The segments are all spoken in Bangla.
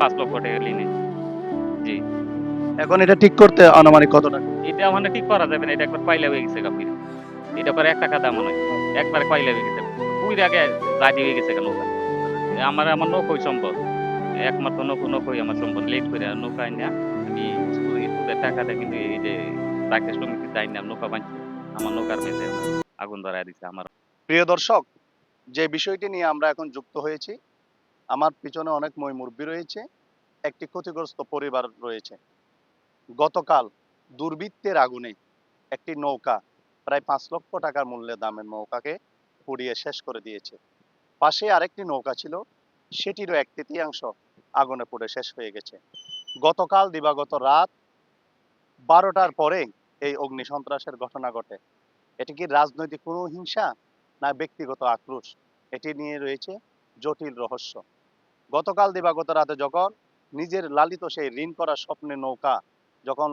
পাঁচ লক্ষ টাকা লিনে জি। এখন এটা ঠিক করতে আনুমানিক কত টাকা? এটা মানে ঠিক করা যাবে না এটা একবার পাইলে হয়ে গেছে কাপির এটা পরে এক টাকা দাম নয় একবার পাইলে হয়ে গেছে। কুড়ি আগে রাজি হয়ে গেছে নৌকা। আমার আমার নৌকোই সম্ভব একমাত্র নৌকো নৌকোই আমার সম্ভব লেট করে নৌকা আইনা আমি সুদে- সুদের টাকাটা কিন্তু এই যে রাকেশ সমিতি যাই না নৌকা বাঁচছি আমার নৌকার মেঝে আগুন ধরায় দিছে আমার। প্রিয় দর্শক, যে বিষয়টি নিয়ে আমরা এখন যুক্ত হয়েছি, আমার পিছনে অনেক মই মুরব্বী রয়েছে, একটি ক্ষতিগ্রস্ত পরিবার রয়েছে। গতকাল দুর্বৃত্তের আগুনে একটি নৌকা প্রায় পাঁচ লক্ষ টাকার মূল্যের দামের নৌকাকে পুড়িয়ে শেষ করে দিয়েছে। পাশে আরেকটি নৌকা ছিল, সেটিরও এক তৃতীয়াংশ আগুনে পুড়ে শেষ হয়ে গেছে। গতকাল দিবাগত রাত বারোটার পরে এই অগ্নি সন্ত্রাসের ঘটনা ঘটে। এটি কি রাজনৈতিক কোনো হিংসা? না ব্যক্তিগত আক্রোশ, এটি নিয়ে রয়েছে জটিল রহস্য। গতকাল দিবাগত রাতে যখন নিজের লালিত সেই ঋণ করা স্বপ্নের নৌকা যখন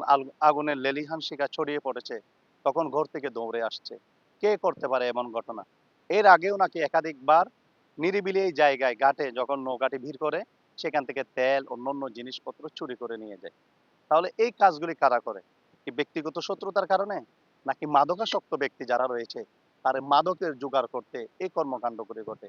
আগুনের লেলিহান শিকা ছড়িয়ে পড়েছে, তখন ঘর থেকে দৌড়ে আসছে। কে করতে পারে এমন ঘটনা? এর আগেও নাকি একাধিকবার নিরিবিলি এই জায়গায়, ঘাটে যখন নৌকাটি ভিড় করে, সেখান থেকে তেল অন্যান্য জিনিসপত্র চুরি করে নিয়ে যায়। তাহলে এই কাজগুলি কারা করে? কি ব্যক্তিগত শত্রুতার কারণে? নাকি মাদকাসক্ত ব্যক্তি যারা রয়েছে তার মাদকের জোগাড় করতে এই কর্মকাণ্ড করে ঘটে।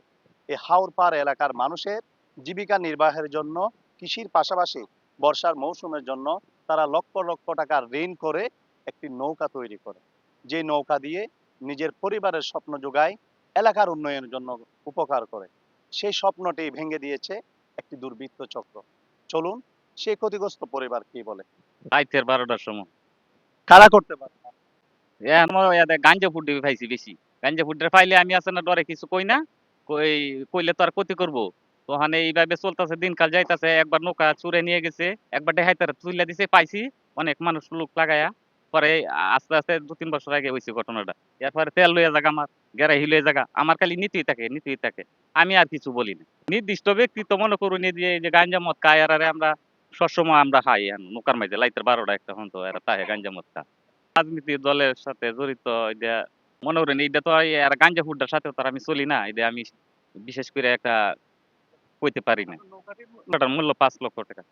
এই হাওরপাড় এলাকার মানুষের জীবিকা নির্বাহের জন্য কৃষির পাশাপাশি বর্ষার মৌসুমের জন্য তারা লক্ষ লক্ষ টাকা ঋণ করে একটি নৌকা তৈরি করে। যে নৌকা দিয়ে নিজের পরিবারের স্বপ্ন যোগায় এলাকার উন্নয়নের জন্য উপকার করে। সেই স্বপ্নটি ভেঙে দিয়েছে একটি দুর্বৃত্ত চক্র। চলুন সেই ক্ষতিগ্রস্ত পরিবার কি বলে? রাইতের বারোটার সময়। কারা করতে পারে? গাঞ্জা ফুড পাইছি বেশি। গাঞ্জা ফুডের পাইলে আমি না, ডরে কিছু কই না। কই, কইলে তো আর ক্ষতি করব। ওখানে এইভাবে চলতেছে, দিনকাল যাইতাছে, একবার নৌকা চুরে নিয়ে গেছে, একবার দেখাইতার তুইলা দিছে, পাইছি। অনেক মানুষ লোক লাগায়া, পরে আস্তে আস্তে দু তিন বছর আগে হয়েছে ঘটনাটা। এরপরে তেল লইয়া জায়গা আমার গেরাই লইয়া জায়গা আমার খালি নীতিই থাকে নীতিই থাকে। আমি আর কিছু বলি না। নির্দিষ্ট ব্যক্তি তো মনে করুন, এই যে গাঞ্জা মদ খায়, আরে আমরা সবসময় আমরা খাই নৌকার মাঝে লাইতের বারোটা একটা হন তো, এরা তাহে গাঞ্জা মদ খা রাজনীতি দলের সাথে জড়িত এটা মনে করেন এইটা তো আর গাঞ্জা ফুডটার সাথে তো আমি চলি না এটা আমি বিশেষ করে একটা কইতে পারি না। নৌকাটার মূল্য পাঁচ লক্ষ টাকা।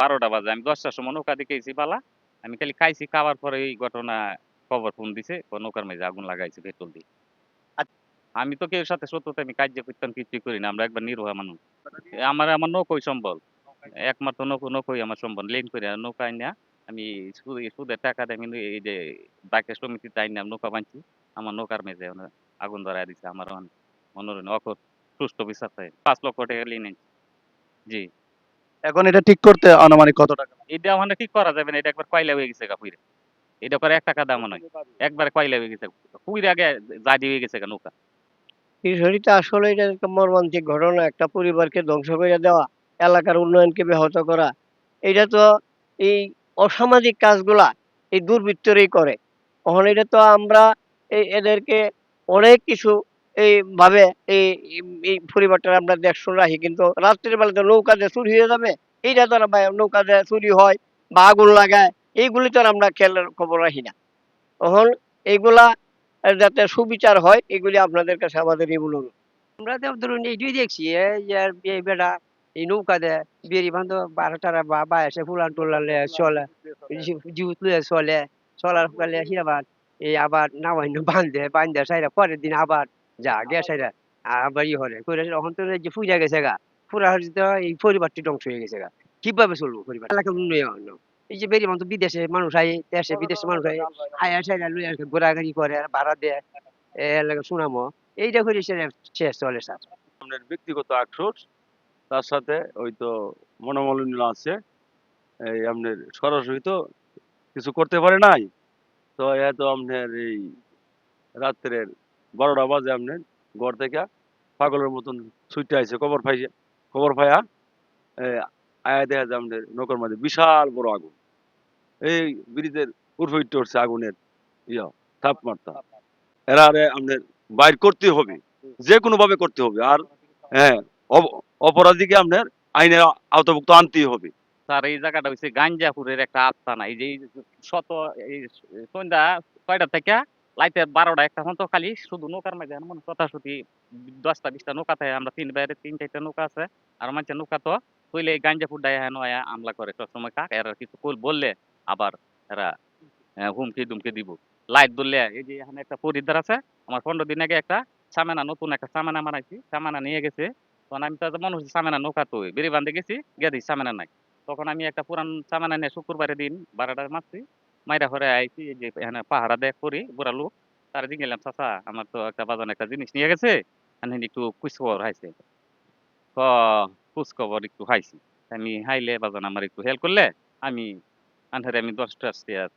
বারোটা বাজে, আমি দশটার সময় নৌকা দেখেছি পালা আমি খালি খাইছি, খাওয়ার পরে এই ঘটনা খবর ফোন দিছে নৌকার মাঝে আগুন লাগাইছে পেট্রোল দিয়ে। আমি তো কেউ সাথে সত্যতা আমি কার্য করতাম, কিছুই করি না, আমরা একবার নিরোহা মানুষ। আমার আমার নৌকোই সম্বল। একমাত্র নৌকো, নৌকোই আমার সম্বল, লেন করে নৌকা আইনা আমি সুদে সুদের টাকা দিয়ে কিন্তু এই যে বাকের সমিতিতে আইনা নৌকা বানছি আমার নৌকার মেঝে আগুন ধরাই দিছে। আমার মনোরঞ্জন অকর সুষ্ঠু বিচার চাই পাঁচ লক্ষ টাকা লিনে জি। এখন এটা ঠিক করতে আনুমানিক কত টাকা এটা মানে ঠিক করা যাবে না। এটা একবার কয়লা হয়ে গেছে গা পুইরে। এটা করে এক টাকা দাম নয়। একবার কয়লা হয়ে গেছে। পুইরে আগে জাদি হয়ে গেছে গা নৌকা। বিষয়টা আসলে এটা একটা মর্মান্তিক ঘটনা। একটা পরিবারকে ধ্বংস করে দেওয়া এলাকার উন্নয়নকে ব্যাহত করা। এটা তো এই অসামাজিক কাজগুলা এই দুর্বৃত্তরাই করে। তখন এটা তো আমরা এই এদেরকে অনেক কিছু এই ভাবে এই এই পরিবারটা আমরা দেখশন রাখি, কিন্তু রাত্রের বেলা তো নৌকা দিয়ে চুরি হয়ে যাবে, এইটা তো নৌকা দিয়ে চুরি হয়, বা আগুন লাগায়, এইগুলি তো আমরা খেয়ালের খবর রাখি না। তখন এইগুলা যাতে সুবিচার হয়, এগুলি আপনাদের কাছে আমাদের এই অনুরোধ। আমরা তো ধরুন এইটাই দেখছি এই বেটা এই নৌকা দে বেরি বান্ধব বারো টারা বা বায়াসে ফুলান টুলান লে চলে জুত লয়ে চলে, চলার ফলে আবার এই আবার নামাইন বান্ধে বান্ধে সাইরা পরের দিন আবার যা গে সাইরা আবার ই হলে করে তখন তো যে ফুইরা গেছে গা, ফুরা হচ্ছে তো এই পরিবারটি ধ্বংস হয়ে গেছে গা। কীভাবে চলবো পরিবার? এলাকার উন্নয়ন এই যে বেরি বান্ধব বিদেশে মানুষ আয়, দেশে বিদেশে মানুষ আয়, আয়া সাইরা লইয়া ঘোরাঘুরি করে, ভাড়া দেয় এলাকা শুনামো এইটা করে শেষ চলে স্যার। আপনার ব্যক্তিগত আক্রোশ তার সাথে ওই তো মনোমালিন্য আছে। এই আপনার সরাসরি তো কিছু করতে পারে নাই। তো এত আপনার এই রাত্রের বারোটা বাজে আপনার ঘর থেকে পাগলের মতন ছুটে আইছে খবর পাইছে খবর পাইয়া এই আয়া দেখা যায় আপনার নৌকার মাঝে বিশাল বড় আগুন। এই ব্রিজের উর্ফে উঠতে উঠছে আগুনের ইয়া, তাপমাত্রা। এরা আরে আপনার বাইর করতে হবে। যে কোনো ভাবে করতে হবে। আর হ্যাঁ অপরাধীকে আপনার আইনের আওতাভুক্ত আনতেই হবে। স্যার, এই জায়গাটা হচ্ছে গাঞ্জাপুরের একটা আস্থানা এই যে শত, এই সন্ধ্যা ছয়টা থেকে লাইটের বারোটা একটা মতো খালি শুধু নৌকার মাঝে মনে কথাশুতি দশটা, বিশটা নৌকা থাকে। আমরা তিন বাইরে তিন চারটা নৌকা আছে। আর মাঝে নৌকা তো হইলে এই গাঞ্জা ফুডাই হেন আমলা করে। সবসময় কাক, এরা কিছু বললে আবার এরা হুমকি দুমকি দিব। লাইট ধরলে, এই যে এখানে একটা পরিদার আছে। আমার পনেরো দিন আগে একটা সামানা, নতুন একটা সামেনা মারাইছি সামেনা নিয়ে গেছে। তখন আমি তো মনে হচ্ছে সামেনা নৌকা তো বেরি বান্ধে গেছি, গিয়ে দিই সামেনা নাই। তখন আমি একটা পুরান সামেনা নিয়ে শুক্রবারের দিন বারোটা মারছি, মাইরা ঘরে আইছি যে এখানে পাহাড়া দেখ করি, বুড়া লোক, তার দিন গেলাম চাচা, আমার তো একটা বাজান একটা জিনিস নিয়ে গেছে আমি একটু কুচখবর হাইছে। ক কুচখবর একটু হাইছি। আমি হাইলে বাজান আমার একটু হেল্প করলে, আমি আনহারে আমি দশটা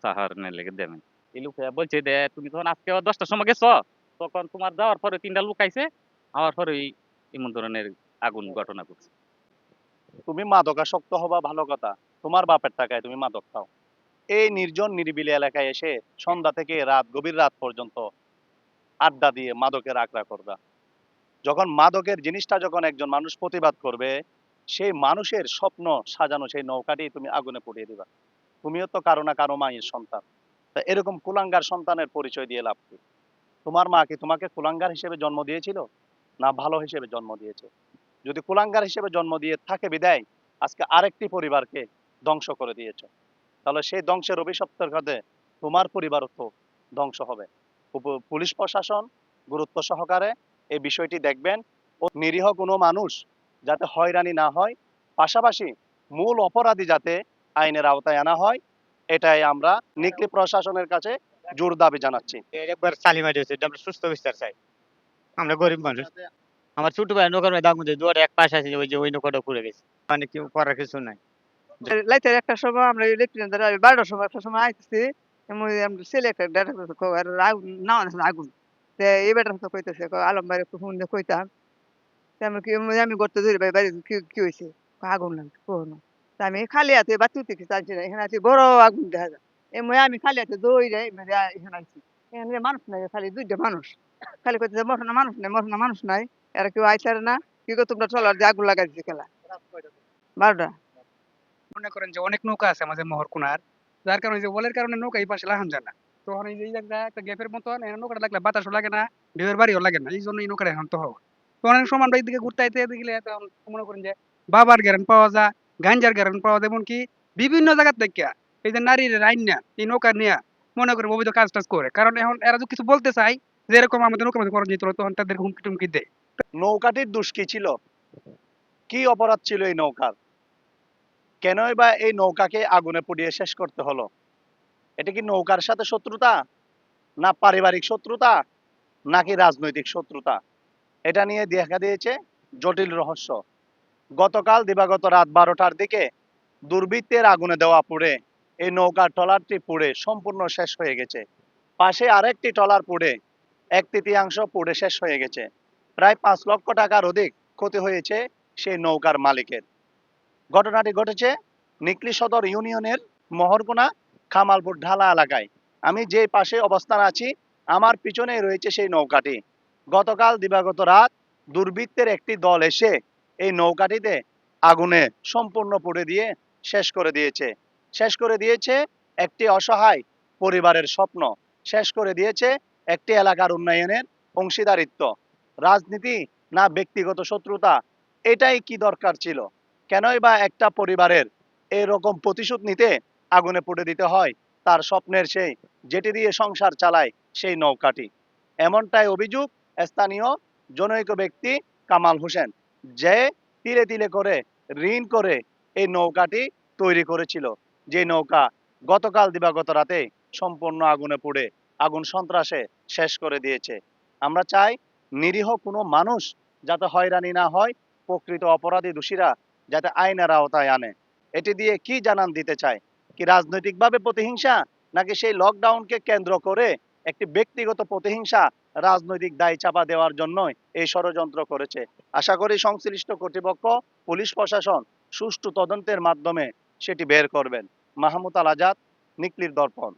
চাহার লেগে দেবেন এই লোক বলছে, দে, তুমি তখন আজকে দশটার সময় গেছো, তখন তোমার যাওয়ার পরে তিনটা লোক আইছে আমার পরে এমন ধরনের আগুন ঘটনা ঘটছে তুমি মাদকাসক্ত হবা, ভালো কথা। তোমার বাপের টাকায় তুমি মাদক খাও। এই নির্জন নিরিবিলি এলাকায় এসে সন্ধ্যা থেকে রাত, গভীর রাত পর্যন্ত আড্ডা দিয়ে মাদকের আঁকড়া করবা। যখন মাদকের জিনিসটা যখন একজন মানুষ প্রতিবাদ করবে, সেই মানুষের স্বপ্ন সাজানো সেই নৌকাটি তুমি আগুনে পুড়িয়ে দিবা। তুমিও তো কারও না কারও মায়ের সন্তান। তা এরকম কুলাঙ্গার সন্তানের পরিচয় দিয়ে লাভ কি? তোমার মা কি তোমাকে কুলাঙ্গার হিসেবে জন্ম দিয়েছিল? না ভালো হিসেবে জন্ম দিয়েছে? যদি কুলাঙ্গার হিসেবে জন্ম দিয়ে থাকে বিদায়, আজকে আরেকটি পরিবারকে ধ্বংস করে দিয়েছে। তাহলে সেই ধ্বংসের অভিশপ্তের কাছে তোমার পরিবারও তো ধ্বংস হবে। পুলিশ প্রশাসন গুরুত্ব সহকারে এই বিষয়টি দেখবেন ও নিরীহ কোনো মানুষ যাতে হয়রানি না হয়, পাশাপাশি মূল অপরাধী যাতে আইনের আওতায় আনা হয়, এটাই আমরা নিকলি প্রশাসনের কাছে জোর দাবি জানাচ্ছি। একবার চালিমা সুস্থ বিস্তার চাই। আমরা গরিব মানুষ। আমার ছোট ভাই নৌকার মধ্যে আগুন দিয়ে দুয়ারে এক পাশে আছে ওই যে ওই নৌকাটা পুড়ে গেছে। মানে কি করার কিছু নাই। লাইটের একটা সময় আমরা ইলেকট্রিক দ্বারা বারোটার সময় একটা সময় আইতেছি ছেলে একটা ডেটা আর আগুন না আগুন। তে এই বেটার তো কইতেছে আলম ভাই একটু ফোন দিয়ে কইতাম আমি কি আমি- করতে ধরি ভাই বাড়ি কি কি হয়েছে আগুন লাগছে কোনো আমি খালি হাতে বাতি উঠতে চাইছি না এখানে আছে বড় আগুন দেখা যায়। এমনি আমি খালি হাতে দৌড়ে এখানে আইছি। এখানে মানুষ নাই খালি দুইটা মানুষ। খালি কইতেছে মরনা মানুষ নাই মরনা মানুষ নাই। এরা কেউ আইসারে না, কি গো তোমরা চলার দিয়ে আগুন লাগাই খেলা। বারোটা। মনে করেন যে অনেক নৌকা আছে আমাদের মহরকুনার, যার কারণে যে ওলের কারণে নৌকা এই পাশে লাগান যায় না। তখন এই একটা গ্যাপের নৌকাটা লাগলে বাতাসও লাগে না, ঢেউয়ের বাড়িও লাগে না, এই জন্য এই নৌকাটা এখন তো তো অনেক ঘুরতে আইতে দেখলে মনে করেন যে বাবার গ্যারান পাওয়া যায়, গাঞ্জার গ্যারান পাওয়া যায়, এমনকি বিভিন্ন জায়গার থেকে এই যে নারীর আইন এই নৌকা নিয়ে, মনে করেন অবৈধ কাজ টাজ করে। কারণ এখন এরা যদি কিছু বলতে চাই যে এরকম আমাদের নৌকার মধ্যে করা তখন তাদের হুমকি টুমকি দেয়। নৌকাটির দোষ কি ছিল? কি অপরাধ ছিল এই নৌকার? কেনই বা এই নৌকাকে আগুনে পুড়িয়ে শেষ করতে হলো? এটা কি নৌকার সাথে শত্রুতা? না পারিবারিক শত্রুতা? নাকি রাজনৈতিক শত্রুতা? এটা নিয়ে দেখা দিয়েছে জটিল রহস্য। গতকাল দিবাগত রাত বারোটার দিকে দুর্বৃত্তের আগুনে দেওয়া পুড়ে এই নৌকার ট্রলারটি পুড়ে সম্পূর্ণ শেষ হয়ে গেছে। পাশে আরেকটি ট্রলার পুড়ে, এক তৃতীয়াংশ পুড়ে শেষ হয়ে গেছে। প্রায় পাঁচ লক্ষ টাকার অধিক ক্ষতি হয়েছে সেই নৌকার মালিকের। ঘটনাটি ঘটেছে নিকলি সদর ইউনিয়নের মহরকোনা খামালপুর ঢালা এলাকায়। আমি যে পাশে অবস্থান আছি, আমার পিছনেই রয়েছে সেই নৌকাটি। গতকাল দিবাগত রাত দুর্বৃত্তের একটি দল এসে এই নৌকাটিতে আগুনে সম্পূর্ণ পুড়ে দিয়ে শেষ করে দিয়েছে। শেষ করে দিয়েছে একটি অসহায় পরিবারের স্বপ্ন। শেষ করে দিয়েছে একটি এলাকার উন্নয়নের অংশীদারিত্ব। রাজনীতি না ব্যক্তিগত শত্রুতা, এটাই কি দরকার ছিল? কেনই বা একটা পরিবারের এরকম প্রতিশোধ নিতে আগুনে পুড়ে দিতে হয়? তার স্বপ্নের সেই, যেটি দিয়ে সংসার চালায় সেই নৌকাটি। এমনটাই অভিযোগ স্থানীয় জনৈক ব্যক্তি কামাল হোসেন, যে তিলে তিলে করে, ঋণ করে এই নৌকাটি তৈরি করেছিল। যে নৌকা গতকাল দিবাগত রাতে সম্পূর্ণ আগুনে পুড়ে, আগুন সন্ত্রাসে শেষ করে দিয়েছে। আমরা চাই নিরীহ কোনো মানুষ যাতে হয়রানি না হয়, প্রকৃত অপরাধী দোষীরা যাতে আইনের আওতায় আনে। এটি দিয়ে কি জানান দিতে চায়? কি রাজনৈতিকভাবে প্রতিহিংসা, নাকি সেই লকডাউনকে কেন্দ্র করে একটি ব্যক্তিগত প্রতিহিংসা রাজনৈতিক দায় চাপা দেওয়ার জন্য এই ষড়যন্ত্র করেছে? আশা করি সংশ্লিষ্ট কর্তৃপক্ষ, পুলিশ প্রশাসন সুষ্ঠু তদন্তের মাধ্যমে সেটি বের করবেন। মাহমুদ আল আজাদ, নিকলির দর্পণ।